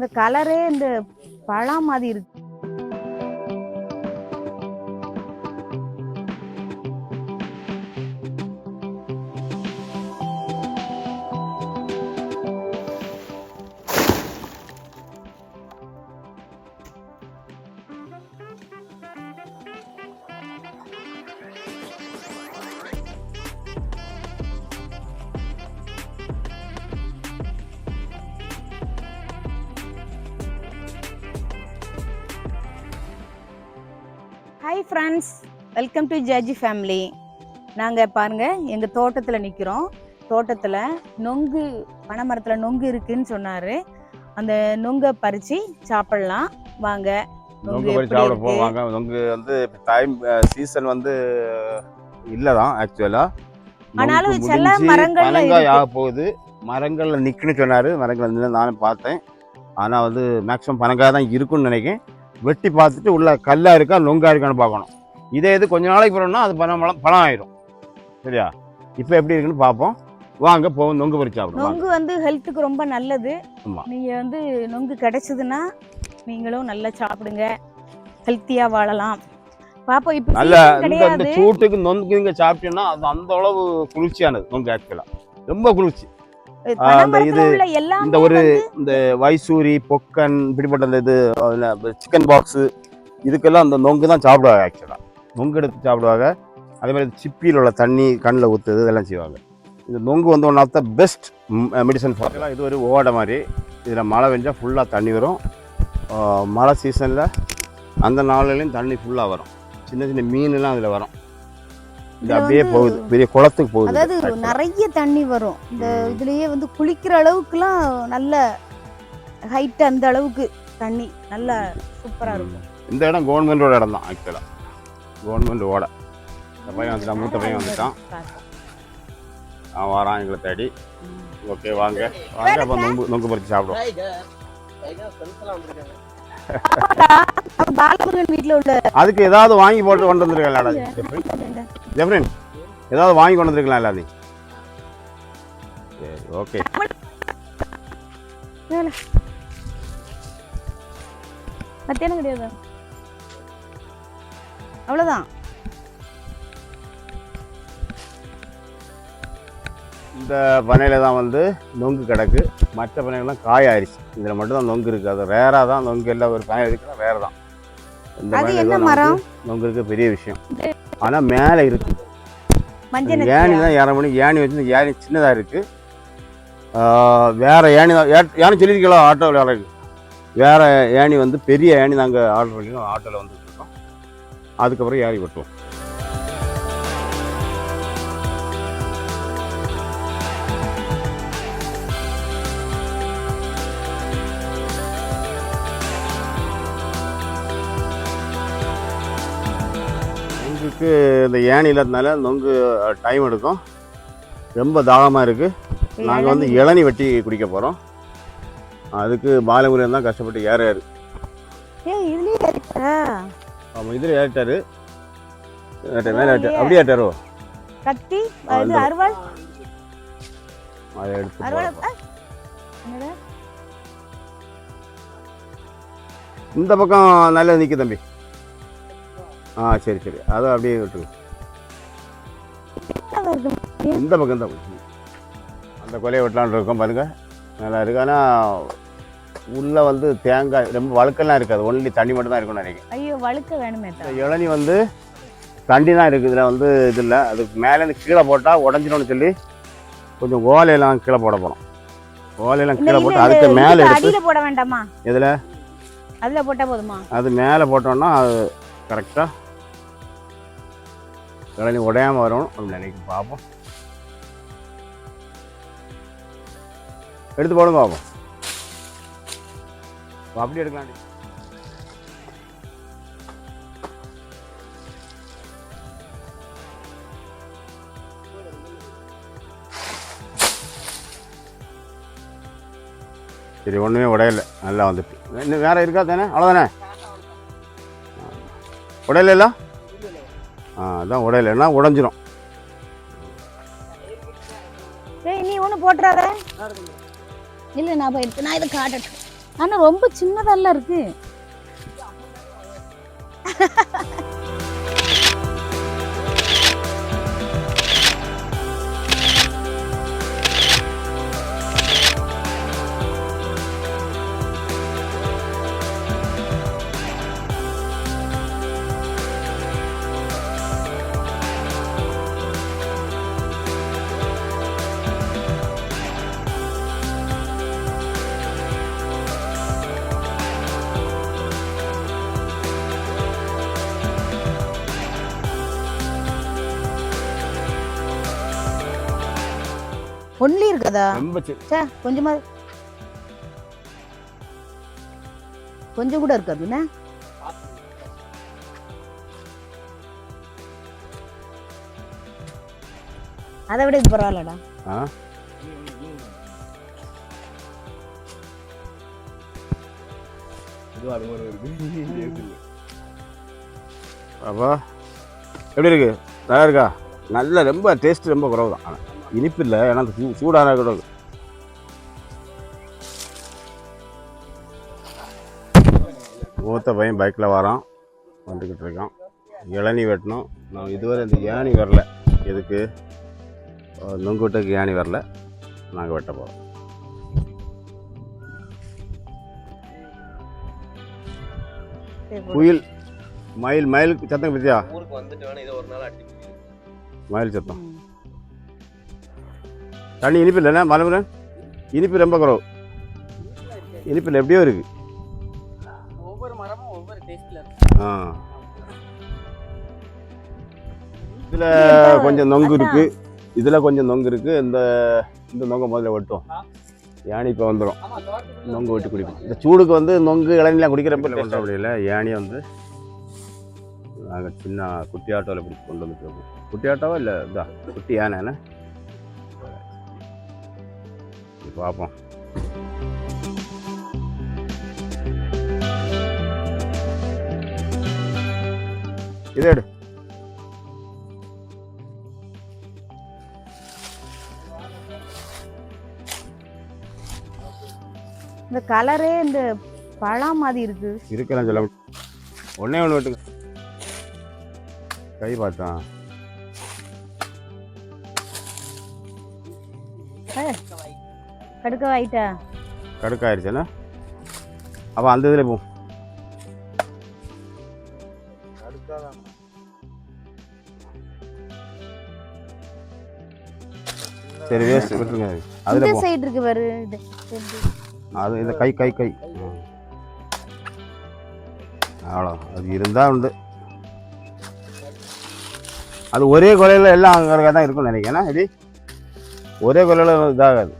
இந்த கலரே இந்த பழம் மாதிரி இருக்கு. Hi friends welcome to Jaji family நாங்கள் பாருங்க எங்கள் தோட்டத்தில் நிற்கிறோம் தோட்டத்தில் நொங்கு பனைமரத்தில் நொங்கு இருக்குன்னு சொன்னார். அந்த நொங்கை பறித்து சாப்பிடலாம். வாங்க நொங்கு எப்படி சாப்பிட? போவாங்க நொங்கு வந்து டைம் சீசன் வந்து இல்லை தான் ஆக்சுவலாக ஆனாலும் சில இருக்கு. ஆக போகுது மரங்கள்ல நிற்குன்னு சொன்னார். மரங்கள் நானும் பார்த்தேன். ஆனால் வந்து மேக்ஸிமம் பனங்காய் தான் இருக்குன்னு நினைக்கிறேன். வெட்டி பார்த்துட்டு உள்ள கல்லா இருக்கா நொங்கா இருக்கான்னு பார்க்கணும். இதே இது கொஞ்ச நாளைக்கு போகிறோம்னா அது பனம் பழம் பழம் ஆயிரும். சரியா? இப்போ எப்படி இருக்குன்னு பார்ப்போம். வாங்க போவோம் நொங்கு பறிச்சு சாப்பிடுவோம். நொங்கு வந்து ஹெல்த்துக்கு ரொம்ப நல்லது. நீங்கள் வந்து நொங்கு கிடைச்சதுன்னா நீங்களும் நல்லா சாப்பிடுங்க. ஹெல்த்தியாக வாழலாம். பாப்போம் இப்போ நல்ல இந்த சூட்டுக்கு நொங்கு சாப்பிட்டீங்கன்னா அது அந்த அளவு குளிர்ச்சியானது நொங்கு ஆக்சுவலாக ரொம்ப குளிர்ச்சி. அந்த இது- இந்த ஒரு இந்த வைசூரி பொக்கன் இப்படிப்பட்ட இந்த இது சிக்கன் பாக்ஸு இதுக்கெல்லாம் அந்த நொங்கு தான் சாப்பிடுவாங்க ஆக்சுவலாக நொங்கு எடுத்து சாப்பிடுவாங்க. அதே மாதிரி சிப்பியில் உள்ள தண்ணி கண்ணில் ஊற்றுது இதெல்லாம் செய்வாங்க. இந்த நொங்கு வந்து one of the best medicine for இது ஒரு ஓடை மாதிரி. இதில் மழை பெஞ்சால் ஃபுல்லாக தண்ணி வரும். மழை சீசனில் அந்த நாள்லையும் தண்ணி ஃபுல்லாக வரும். சின்ன சின்ன மீன்லாம் அதில் வரும். இது அப்படியே போகுது பெரிய குளத்துக்கு போகுது. அதாவது. நிறைய தண்ணி வரும். இந்த. இதுலயே வந்து குளிக்கிற அளவுக்குலாம் நல்ல ஹைட் அந்த அளவுக்கு தண்ணி நல்ல சூப்பரா இருக்கும். இந்த இடம் கவர்மெண்டோட இடம் தான் ஆக்சுவலாக கவர்மெண்ட் ஓட. இந்த பையன் வந்துட்டான் மூத்த பையன் வந்துட்டான். அவன் வரான் எங்களை தேடி. ஓகே வாங்க. வாங்க அப்போ நொங்கு நொங்கு பறித்து சாப்பிடுவோம். பாலமுருகன் வீட்டுல உள்ள அதுக்கு ஏதாவது வாங்கி போட்டு கொண்டு வந்துருக்கலாடா ஜெஃப்ரின் ஏதாவது வாங்கி கொண்டு வந்துருக்கலாம் எல்லாத்தையும் சரி ஓகே. மத்தியானம் கிடையாது? அவ்வளவுதான். இந்த பனையில் தான் வந்து நொங்கு கிடக்கு. மற்ற பனைகள்லாம் காய ஆயிடுச்சு இதில் மட்டும் தான் நொங்கு இருக்குது அது ரேராக தான் நொங்கு எல்லாம் ஒரு பனை இருக்குன்னா வேறு தான். இந்த பனையில நொங்கு இருக்கு பெரிய விஷயம். ஆனால் மேலே இருக்கு. மஞ்சள் ஏணி? தான் ஏற மணி ஏணி வச்சு ஏணி சின்னதாக இருக்கு. ஆஹ் வேற ஏணி தான் ஏணி சொல்லியிருக்கலாம் ஆட்டோவில் இறக்கு வேற ஏணி வந்து பெரிய ஏணி நாங்கள் ஆர்டர் பண்ணி ஆட்டோவில் வந்து இருக்கோம். அதுக்கப்புறம் ஏறி வெட்டுவோம். நொங்குக்கு இந்த ஏணி இல்லாதனால நொங்கு டைம் எடுக்கும். ரொம்ப தாகமாக இருக்குது நாங்கள் வந்து இளநி வெட்டி குடிக்க போகிறோம் அதுக்கு பாலமுருகன் தான் கஷ்டப்பட்டு ஏறாரு? ஆமாம் இதில் ஏறிட்டாரு. மேலே. அப்படியே ஏறிட்டாரோ கத்தி? அருவாள் அதை எடுத்து? இந்த பக்கம் நல்லா நிற்க தம்பி. ஆ சரி சரி. அதை அப்படியே விட்டு என்னவா இருக்கு? இந்த பக்கம் இந்த பக்கம். அந்த கொலையை வெட்டலான்னு இருக்கோம் பாருங்க. நல்லா இருக்கு. ஆனால் உள்ளே வந்து தேங்காய் ரொம்ப வழுக்கெல்லாம் இருக்காது. ஒன்லி தண்ணி மட்டும் தான் இருக்கும்னு நினைக்கிறேன். ஐயோ வழுக்க வேணுமே இளநி வந்து தண்டி தான் இருக்குது இதில் வந்து இது இல்லை. அதுக்கு மேலேருந்து கீழே போட்டால் உடஞ்சிடும்னு சொல்லி கொஞ்சம் ஓலையெல்லாம் கீழே போட போகிறோம் ஓலையெல்லாம் கீழே போட்டு அதுக்கு மேலே எடுத்து போட வேண்டாமா? எதில்? அதுல போட்டா போதுமா? அது மேலே போட்டோம்னா அது கரெக்டாக கடலையும் உடையாமல் வரணும் நம்ம நினைக்க பார்ப்போம் எடுத்து போடும் பார்ப்போம் அப்படி எடுக்கலாம். சரி ஒன்றுமே உடையலை. நல்லா வந்துட்டு. இன்னும் வேறு இருக்கா தானே? அவ்வளோதானே உடையலாம் அதான் உடையலைன்னா உடஞ்சிரும். ஏய் நீ ஒண்ணு போட்டுறாத. இல்ல நான் போய் எடுத்து நான் இதை காட்டட்டும் ஆனா ரொம்ப சின்னதெல்லாம் இருக்கு. ஒன்லி இருக்கதா? ரொம்ப சி- கொஞ்சமா கொஞ்சம் கூட இருக்காது என்ன அதை விட இது பரவாயில்லடா. ஆ? அப்போ எப்படி இருக்கு? நல்லா இருக்கா? நல்ல ரொம்ப டேஸ்ட் ரொம்ப குறவு தான் ஆனால் இனிப்பு இல்லை ஏன்னா அந்த சூடான கூட. மூத்த பையன் பைக்கில் வரான். வந்துக்கிட்டு இருக்கான். இளநீ வெட்டணும். நான் இதுவரை இந்த ஏணி வரல. எதுக்கு? நொங்கு விட்டுக்கு ஏணி வரல. நாங்கள் வெட்ட போகிறோம் குயில் மயில் மயிலுக்கு சத்தம் பத்தியா மயில் சத்தம். தண்ணி இனிப்பு இல்லைண்ணே மலமுரன் இனிப்பு ரொம்ப குறவு. இனிப்பு இல்லை எப்படியோ இருக்கு. ஒவ்வொரு மரமும் ஒவ்வொரு டேஸ்ட்ல இருக்கு. ஆ. இதில் கொஞ்சம் நொங்கு இருக்கு. இதில் கொஞ்சம் நொங்கு இருக்கு. இந்த இந்த நொங்கை முதல்ல வெட்டும் ஏணி இப்போ வந்துடும் நொங்கு வெட்டி குடிப்போம். இந்த சூடுக்கு வந்து நொங்கு இளநிலாம் குடிக்கிற ரொம்ப கொண்டு முடியல ஏணியை வந்து நாங்கள் சின்ன குட்டி ஆட்டோவில் பிடிச்சி கொண்டு வந்துட்டு இருக்கோம் குட்டி ஆட்டோவா இல்லை இதா? குட்டி யானை இது பார்ப்போம் இதை எடு. இந்த கலரே இந்த பழம் மாதிரி இருக்கு. இருக்கலாம் சொல்ல. ஒண்ணே ஒன்று வெட்டுங்க. கை பார்த்தான் கடுக்க வாயிட்டா கடுக்காயிருச்சுன்னா? அப்போ அந்த இதில் போ. சரி வேஸ்ட் விட்டுருங்க அதில் இந்த போ. சைடு இருக்கு பாரு இது. அது இந்த கை கை கை. அவ்வளோ அது இருந்தால் உண்டு. அது ஒரே கொலையில் எல்லாம் அங்கே தான் இருக்கும்னு நினைக்கிறேன். இது ஒரே கொலையில் இதாகாது.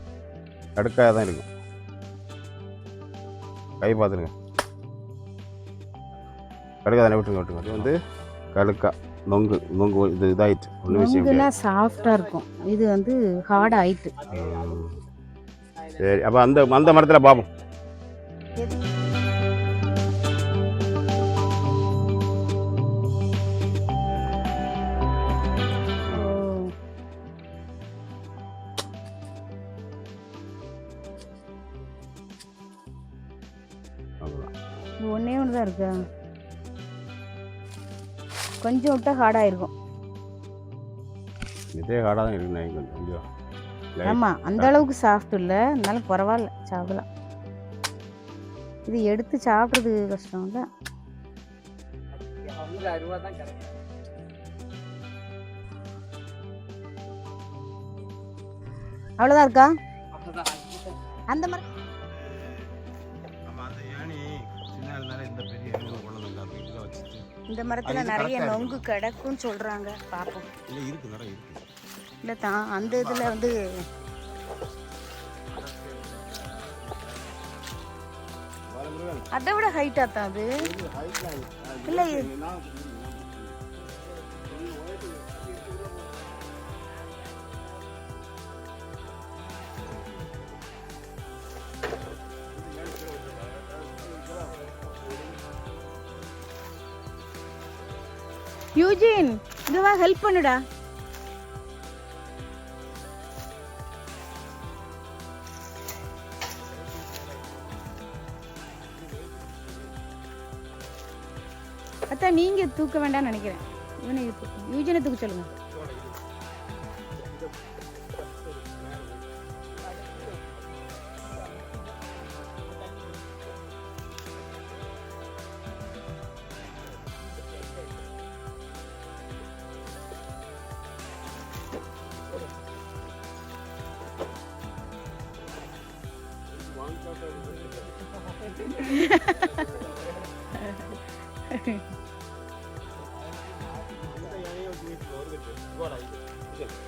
கடுக்காக தான் இருக்கும் கை பார்த்துருங்க கடுக்கா தானே விட்டுருங்க விட்டுருங்க. அது வந்து கடுக்கா நொங்கு நொங்கு இது இதாயிட்டு. ஒன்றும் விஷயம் கிடையாது. நொங்குலாம் சாஃப்டா இருக்கும். இது வந்து ஹார்ட் ஆயிட்டு. சரி அப்போ அந்த அந்த மரத்தில் பார்ப்போம் இருக்கா கொஞ்சம் விட்டா ஹார்டாக இருக்கும் இதே காடாக தான் இருக்கு நான் கொஞ்சம் Light. ஆமா அந்த அளவுக்கு சாஃப்ட் இல்லை. இருந்தாலும் பரவாயில்ல சாப்பிடலாம். இது எடுத்து சாப்பிட்றது கஷ்டம் இல்லை. அவ்வளோதான் இருக்கா அந்த மாதிரி இந்த மரத்துல நிறைய நொங்கு கிடக்குன்னு சொல்றாங்க. பார்ப்போம் இல்லை இருக்கு நிறைய இருக்கு. இல்லை தான் அந்த இதுல வந்து அதை விட ஹைட்டா தான் அது? இல்லை யூஜின் இதுவா ஹெல்ப் பண்ணுடா. அத்தா நீங்க தூக்க வேண்டாம்னு நினைக்கிறேன். இவனை யூஜினை தூக்க சொல்லுங்க.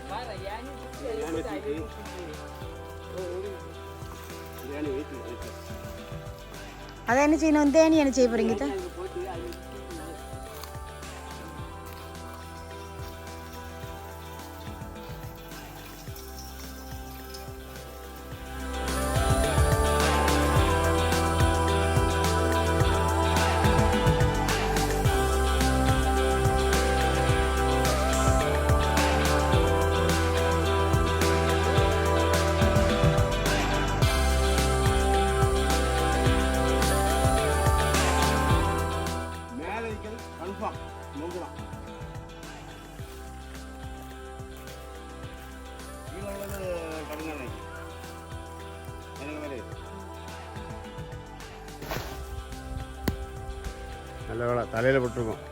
பாரு, யானை சுத்தி அடிச்சுட்டு அது அதை என்ன செய்யணும் தேனி என்ன செய்ய போறீங்க அவைலப்பட்டிருக்கும்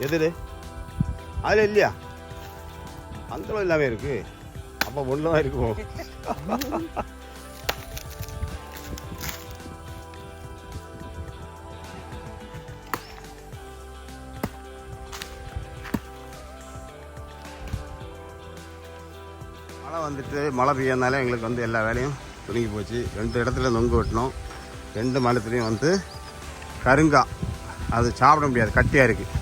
வேலை எது அதில் இல்லையா? அந்தளவு இல்லாமல் இருக்கு. அப்போ ஒன்று தான் இருக்கும். மழை வந்துட்டு மழை பெய்யறதுனால எங்களுக்கு வந்து எல்லா வேலையும் துணிங்கி போச்சு. ரெண்டு இடத்துல நொங்கு வெட்டினோம். ரெண்டு மரத்துலேயும் வந்து கருங்கா. அது சாப்பிட முடியாது. கட்டியாக இருக்குது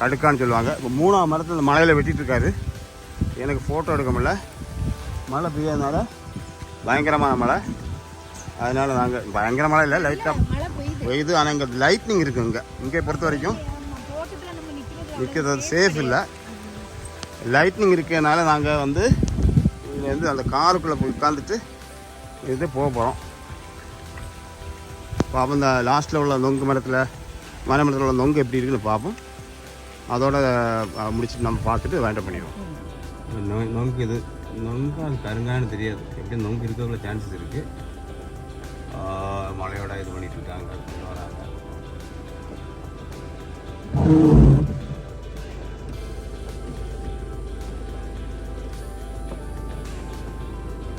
கடுக்கான்னு சொல்லுவாங்க. இப்போ மூணாவது மரத்தில் மழையில் வெட்டிட்டு இருக்காரு எனக்கு ஃபோட்டோ எடுக்க முடியல. மழை பெய்யறதுனால பயங்கரமான மழை. அதனால் நாங்கள் பயங்கர மழை இல்லை லைட்டாக பெய்யுது. ஆனால் இங்கே லைட்னிங் இருக்குது இங்கே. இங்கே பொறுத்த வரைக்கும் நிற்கிறது சேஃப் இல்லை. லைட்னிங் இருக்கிறதுனால நாங்கள் வந்து இதுலேருந்து அந்த காருக்குள்ளே போய் உட்காந்துட்டு இது போக போகிறோம் பார்ப்போம் இந்த லாஸ்ட்டில் உள்ள நொங்கு மரத்தில் மர மரத்தில் உள்ள நொங்கு எப்படி இருக்குன்னு பார்ப்போம் அதோட முடிச்சுட்டு நம்ம பார்த்துட்டு வேண்டாம் பண்ணிடுவோம். நொ- நொங்கு இது நொங்கு அது கருங்கான்னு தெரியாது. எப்படி நொங்கு இருக்கிற சான்சஸ் இருக்குது மழையோட இது பண்ணிட்டு இருக்காங்க வராங்க.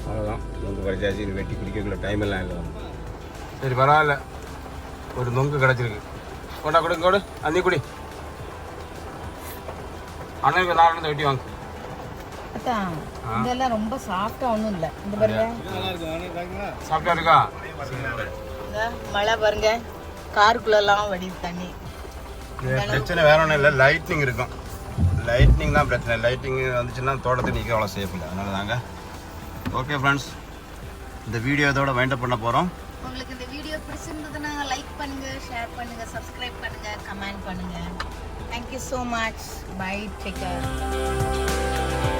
அவ்வளோதான் நொங்கு பறிச்சாச்சு இது வெட்டி குடிக்கக்குள்ள டைம் எல்லாம் இல்லை சரி பரவாயில்ல. ஒரு நொங்கு கிடச்சிருக்கு. கொண்டா கொடுங்க கொடு. அன்னி குடி. அண்ணனுக்கு நாலு இருந்து வெட்டி வாங்க. இதெல்லாம் ரொம்ப சாஃப்டா ஒண்ணும் இல்ல. இந்த பாருங்க. சாப்பிட்டா இருக்கா? மழை பாருங்க. காருக்குள்ள எல்லாம் வடியுது தண்ணி. பிரச்சனை வேற ஒன்றும் இல்லை. லைட்னிங் இருக்கும். லைட்னிங் தான் பிரச்சனை. லைட்டிங் வந்துச்சுன்னா தோட்டத்தை நிற்க அவ்வளோ சேஃப் இல்லை. அதனால தாங்க ஓகே ஃப்ரெண்ட்ஸ் இந்த வீடியோ இதோட வைண்டப் பண்ண போகிறோம் உங்களுக்கு இந்த வீடியோ பிடிச்சிருந்ததுன்னா லைக் பண்ணுங்க ஷேர் பண்ணுங்க சப்ஸ்கிரைப் பண்ணுங்க comment Thank you so much. Bye. Take care.